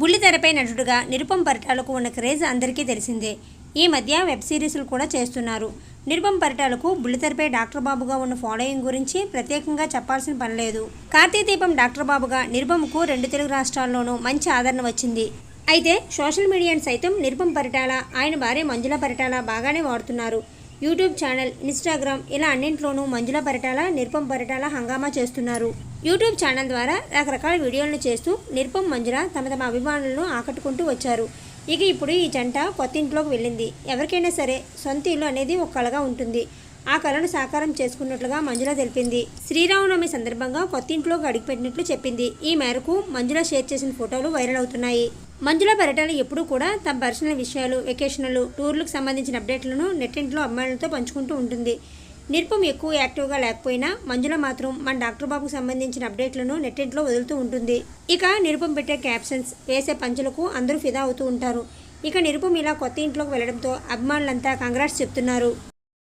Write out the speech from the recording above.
బుల్లితెరపై నటుడుగా నిరుపం పరిటాలకు ఉన్న క్రేజ్ అందరికీ తెలిసిందే. ఈ మధ్య వెబ్ సిరీస్లు కూడా చేస్తున్నారు. నిరుపం పరిటాలకు బుల్లితెరపై డాక్టర్ బాబుగా ఉన్న ఫాలోయింగ్ గురించి ప్రత్యేకంగా చెప్పాల్సిన పని లేదు. కార్తీక దీపం డాక్టర్ బాబుగా నిరుపంకు రెండు తెలుగు రాష్ట్రాల్లోనూ మంచి ఆదరణ వచ్చింది. అయితే సోషల్ మీడియాను సైతం నిరుపం పరిటాల ఆయన భార్య మంజుల పరిటాల బాగానే వాడుతున్నారు. యూట్యూబ్ ఛానల్ ఇన్స్టాగ్రామ్ ఇలా అన్నింట్లోనూ మంజుల పరిటాల నిర్పం పరిటాల హంగామా చేస్తున్నారు. యూట్యూబ్ ఛానల్ ద్వారా రకరకాల వీడియోలను చేస్తూ నిర్పం మంజుల తమ తమ అభిమానులను ఆకట్టుకుంటూ వచ్చారు. ఇక ఇప్పుడు ఈ జంట కొత్త ఇంట్లోకి వెళ్ళింది. ఎవరికైనా సరే సొంత ఇల్లు అనేది ఒక కళగా ఉంటుంది. ఆ కళను సాకారం చేసుకున్నట్లుగా మంజుల తెలిపింది. శ్రీరామనవమి సందర్భంగా కొత్త ఇంట్లోకి అడుగుపెట్టినట్లు చెప్పింది. ఈ మేరకు మంజుల షేర్ చేసిన ఫోటోలు వైరల్ అవుతున్నాయి. మంజుల పర్యటన ఎప్పుడూ కూడా తమ పర్సనల్ విషయాలు వెకేషన్లు టూర్లకు సంబంధించిన అప్డేట్లను నెట్టింట్లో అమ్మాయిలతో పంచుకుంటూ ఉంటుంది. నిరుపం ఎక్కువ యాక్టివ్గా లేకపోయినా మంజుల మాత్రం మన డాక్టర్ బాబుకు సంబంధించిన అప్డేట్లను నెట్టింట్లో వదులుతూ ఉంటుంది. ఇక నిరుపం పెట్టే క్యాప్షన్స్ వేసే పంచులకు అందరూ ఫిదా అవుతూ ఉంటారు. ఇక నిరుపం ఇలా కొత్త ఇంట్లోకి వెళ్ళడంతో అభిమానులంతా కంగ్రాట్స్ చెప్తున్నారు.